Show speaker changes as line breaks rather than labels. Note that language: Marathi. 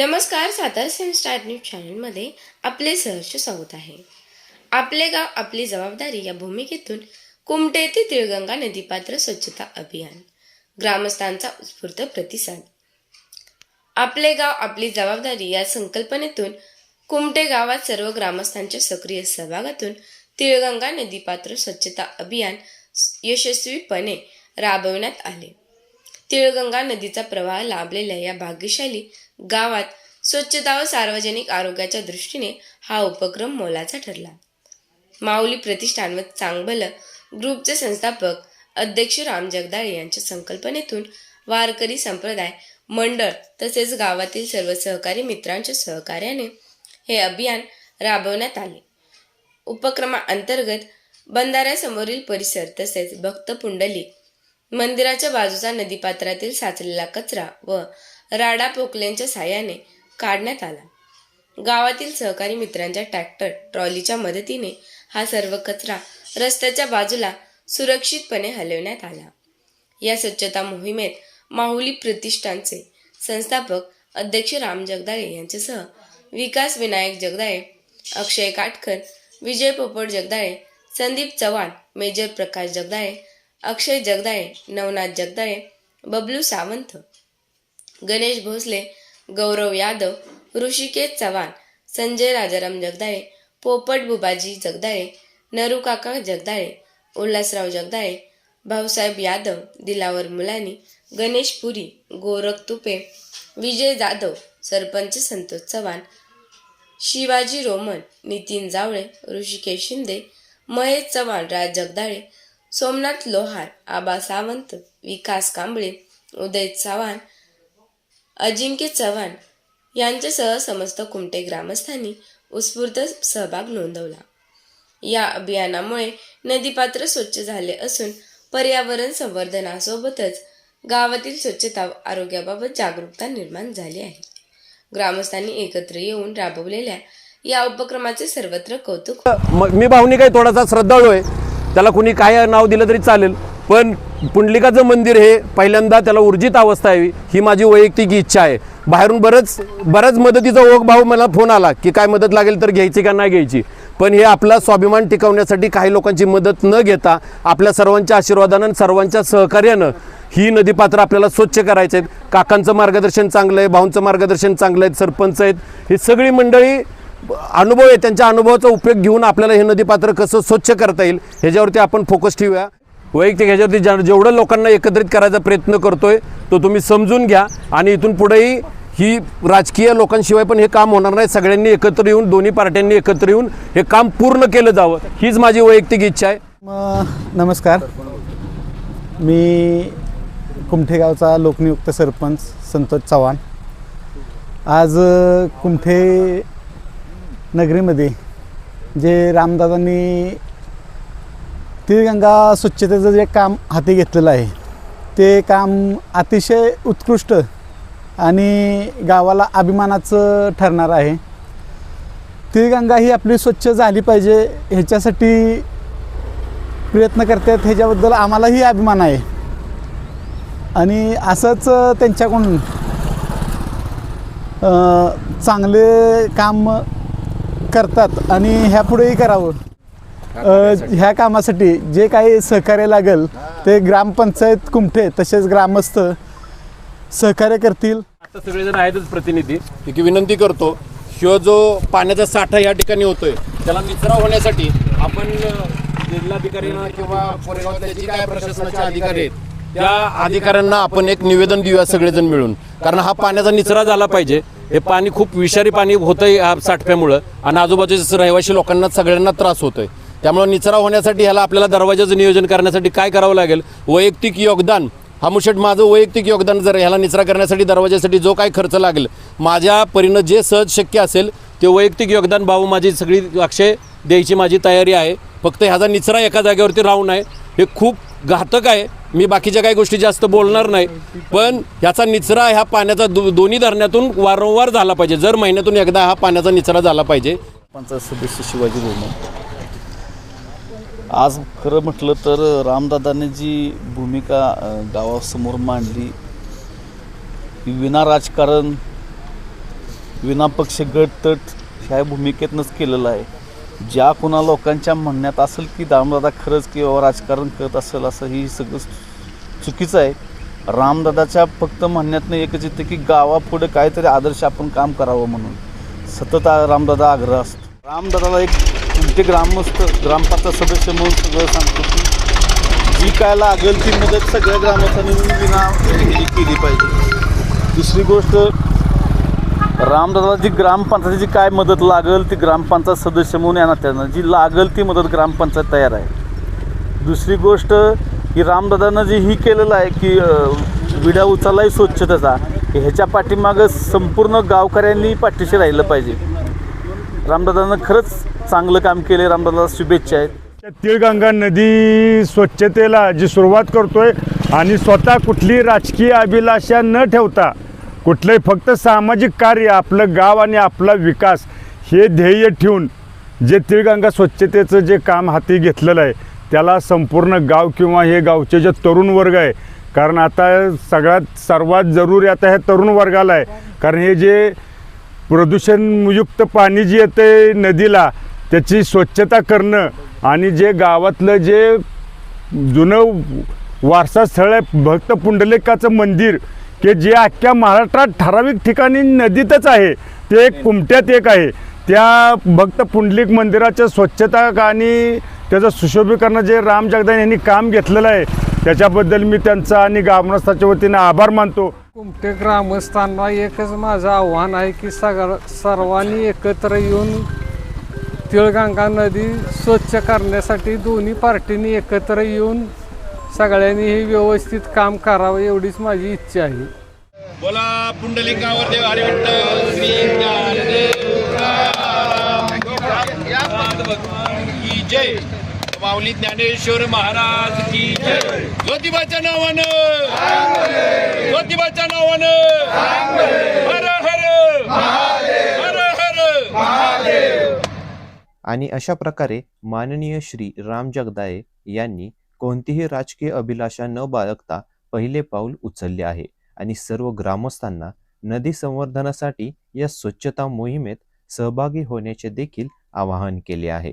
नमस्कार सातारा सिम स्टार न्यूज चॅनलमध्ये आपले सहर्ष स्वागत आहे. आपले गाव आपली जबाबदारी या भूमिकेतून कुमटे ते तिळगंगा नदीपात्र स्वच्छता अभियान ग्रामस्थांचा उत्स्फूर्त प्रतिसाद. आपले गाव आपली जबाबदारी या संकल्पनेतून कुमटे गावात सर्व ग्रामस्थांच्या सक्रिय सहभागातून तिळगंगा नदीपात्र स्वच्छता अभियान यशस्वीपणे राबवण्यात आले. तिळगंगा नदीचा प्रवाह लाभलेल्या या भाग्यशाली गावात स्वच्छता व सार्वजनिक आरोग्याच्या दृष्टीने हा उपक्रम मोलाचा ठरला. माऊली प्रतिष्ठान व चांगबल ग्रुपचे संस्थापक अध्यक्ष राम जगदाळे यांच्या संकल्पनेतून वारकरी संप्रदाय मंडळ तसेच गावातील सर्व सहकारी मित्रांच्या सहकार्याने हे अभियान राबवण्यात आले. उपक्रमाअंतर्गत बंधाऱ्यासमोरील परिसर तसेच भक्त पुंडली मंदिराच्या बाजूचा नदीपात्रातील साचलेला कचरा व राडा पोकल्यांच्या साह्याने काढण्यात आला. गावातील सहकारी मित्रांच्या ट्रॅक्टर ट्रॉलीच्या मदतीने हा सर्व कचरा रस्त्याच्या बाजूला सुरक्षितपणे हलवण्यात आला. या स्वच्छता मोहिमेत माहुली प्रतिष्ठानचे संस्थापक अध्यक्ष राम जगदाळे यांच्यासह विकास विनायक जगदाळे अक्षय काटकर विजय पोपट जगदाळे संदीप चव्हाण मेजर प्रकाश जगदाळे अक्षय जगदाळे नवनाथ जगदाळे बबलू सावंत गणेश भोसले गौरव यादव ऋषिकेश चव्हाण संजय राजाराम जगदाळे पोपट बुबाजी जगदाळे नरुकाका जगदाळे उल्हासराव जगदाळे भाऊसाहेब यादव दिलावर मुलानी गणेश पुरी गोरख तुपे विजय जाधव सरपंच संतोष चव्हाण शिवाजी रोमन नितीन जावळे ऋषिकेश शिंदे महेश चव्हाण राज जगदाळे सोमनाथ लोहार आबा सावंत विकास कांबळे उदय चव्हाण अजिंक्य चव्हाण यांच्यासह समस्त कुमटे ग्रामस्थांनी उत्स्फूर्त सहभाग नोंदवला. या अभियानामुळे नदीपात्र स्वच्छ झाले असून पर्यावरण संवर्धनासोबतच गावातील स्वच्छता व आरोग्याबाबत जागरूकता निर्माण झाली आहे. ग्रामस्थांनी एकत्र येऊन राबवलेल्या या उपक्रमाचे सर्वत्र कौतुक
मी भावनिक आहे थोडासा श्रद्धाळू आहे. त्याला कुणी काय नाव दिलं तरी चालेल. पण पुंडलिकाचं मंदिर हे पहिल्यांदा त्याला ऊर्जित अवस्था यावी ही माझी वैयक्तिक इच्छा आहे. बाहेरून बरंच बऱ्याच मदतीचा ओघ भाऊ मला फोन आला की काय मदत लागेल तर घ्यायची का नाही घ्यायची. पण हे आपला स्वाभिमान टिकवण्यासाठी काही लोकांची मदत न घेता आपल्या सर्वांच्या आशीर्वादानं सर्वांच्या सहकार्यानं ही नदीपात्र आपल्याला स्वच्छ करायचे आहेत काकांचं मार्गदर्शन चांगलं आहे भाऊंचं मार्गदर्शन चांगलं आहे सरपंच आहेत. ही सगळी मंडळी अनुभव आहे त्यांच्या अनुभवाचा उपयोग घेऊन आपल्याला हे नदीपात्र कसं स्वच्छ करता येईल ह्याच्यावरती आपण फोकस ठेवूया. वैयक्तिक ह्याच्यावरती ज्या- जेवढं लोकांना एकत्रित करायचा प्रयत्न करतोय तो तुम्ही समजून घ्या. आणि इथून पुढेही ही राजकीय लोकांशिवाय पण हे काम होणार नाही. सगळ्यांनी एकत्र येऊन दोन्ही पार्ट्यांनी एकत्र येऊन हे काम पूर्ण केलं जावं. हीच माझी वैयक्तिक इच्छा आहे.
नमस्कार. मी कुमठेगावचा लोकनियुक्त सरपंच संतोष चव्हाण. आज कुमठे नगरीमध्ये जे रामदादांनी तिळगंगा स्वच्छतेचं जे काम हाती घेतलेलं आहे ते काम अतिशय उत्कृष्ट आणि गावाला अभिमानाचं ठरणार आहे. तिळगंगा ही आपली स्वच्छ झाली पाहिजे ह्याच्यासाठी प्रयत्न करतात ह्याच्याबद्दल आम्हालाही अभिमान आहे. आणि असंच त्यांच्याकडून चांगले काम करतात आणि ह्यापुढेही करावं. अ, ह्या कामासाठी जे काही सहकार्य लागेल ते ग्रामपंचायत कुमठे तसेच ग्रामस्थ सहकार्य करतील.
आता सगळेजण आहेतच प्रतिनिधी. की विनंती करतो ह्यो जो पाण्याचा साठा या ठिकाणी होतोय त्याला निचरा होण्यासाठी आपण अ, जिल्हाधिकाऱ्यांना किंवा कोरेगावातल्या जे काय प्रशासनाचे अधिकारी आहेत त्या अधिकाऱ्यांना आपण एक निवेदन देऊया सगळेजण मिळून. कारण हा पाण्याचा निचरा झाला पाहिजे. हे पाणी खूप विषारी पाणी होतंय या साठप्यामुळं. आणि आजूबाजूच्या रहिवासी लोकांना सगळ्यांना त्रास होतोय. त्यामुळे निचरा होण्यासाठी ह्याला आपल्याला दरवाजाचं नियोजन करण्यासाठी काय करावं लागेल? वैयक्तिक योगदान. हा मुशट माझं वैयक्तिक योगदान जर ह्याला निचरा करण्यासाठी दरवाजासाठी जो काय खर्च लागेल माझ्या परीनं जे सहज शक्य असेल ते वैयक्तिक योगदान भाऊ माझी सगळी अक्षय द्यायची माझी तयारी आहे. फक्त ह्याचा निचरा एका जागेवरती राहून आहे हे खूप घातक आहे. मी बाकीच्या काही गोष्टी जास्त बोलणार नाही. पण ह्याचा निचरा ह्या पाण्याचा दो दोन्ही धरणातून वारंवार झाला पाहिजे. जर महिन्यातून एकदा हा पाण्याचा निचरा झाला पाहिजे.
पंचायत सदस्य शिवाजी भोमन आज खरं म्हटलं तर रामदादांनी जी भूमिका गावासमोर मांडली विना राजकारण विनापक्ष गट तट ह्या भूमिकेतनंच केलेलं आहे. ज्या कुणा लोकांच्या म्हणण्यात असेल की रामदादा खरंच किंवा राजकारण करत असेल असं ही सगळं चुकीचं आहे. रामदादाच्या फक्त म्हणण्यातनं एकच येतं की गावापुढे काहीतरी आदर्श आपण काम करावं म्हणून. सतत रामदादा आग्रह असतो. रामदादाला एक तुमचे ग्रामस्थ ग्रामपंचायत सदस्य म्हणून सगळं सांगतो की जी काय लागेल ती मदत सगळ्या ग्रामस्थांनी विना केली पाहिजे. दुसरी गोष्ट रामदादाला जी ग्रामपंचायतीची काय मदत लागेल ती ग्रामपंचायत सदस्य म्हणून येणार त्यांना जी लागेल ती मदत ग्रामपंचायत तयार आहे. दुसरी गोष्ट की रामदादानं जे ही केलेलं आहे की विडा उचललाही स्वच्छतेचा ह्याच्या पाठीमागं संपूर्ण गावकऱ्यांनी पाठीशी राहिलं पाहिजे. रामदादानं खरंच चांगलं काम केलं रामदादा शुभेच्छा आहेत.
तिळगंगा नदी स्वच्छतेला जी सुरुवात करतोय आणि स्वतः कुठली राजकीय अभिलाषा न ठेवता कुठलंही फक्त सामाजिक कार्य आपलं गाव आणि आपला विकास हे ध्येय ठेवून जे तिळगंगा स्वच्छतेचं जे काम हाती घेतलेलं आहे त्याला संपूर्ण गाव किंवा हे गावचे जे तरुण वर्ग आहे कारण आता सगळ्यात सर्वात जरुरी आता ह्या तरुण वर्गाला आहे कारण हे जे प्रदूषणयुक्त पाणी जे येते नदीला त्याची स्वच्छता करणं आणि जे गावातलं जे जुनं वारसा स्थळ आहे भक्त पुंडलिकाचं मंदिर की जे अख्ख्या महाराष्ट्रात ठराविक ठिकाणी नदीतच आहे ते एक कुमट्यात एक आहे. त्या भक्त पुंडलिक मंदिराच्या स्वच्छता आणि त्याचं सुशोभीकरण जे राम जगदान यांनी काम घेतलेलं आहे त्याच्याबद्दल मी त्यांचा आणि ग्रामस्थाच्या वतीने आभार मानतो.
कुमटे ग्रामस्थांना एकच माझं आव्हान आहे की सगळं सर्वांनी एकत्र येऊन तिळगंगा नदी स्वच्छ करण्यासाठी दोन्ही पार्टींनी एकत्र येऊन सगळ्यांनी हे व्यवस्थित काम करावं एवढीच माझी इच्छा आहे.
बोला पुंडलिकावर देव हरी विठ्ठल श्री जय. माऊली ज्ञानेश्वर महाराज की जय. ज्योतिबाच्या नावानं. ज्योतिबाच्या नावानं. हर हर. हर हर.
आणि अशा प्रकारे माननीय श्री राम जगदाये यांनी कोणतीही राजकीय अभिलाषा न बाळगता पहिले पाऊल उचलले आहे आणि सर्व ग्रामस्थांना नदी संवर्धनासाठी या स्वच्छता मोहिमेत सहभागी होण्याचे देखील आवाहन केले आहे.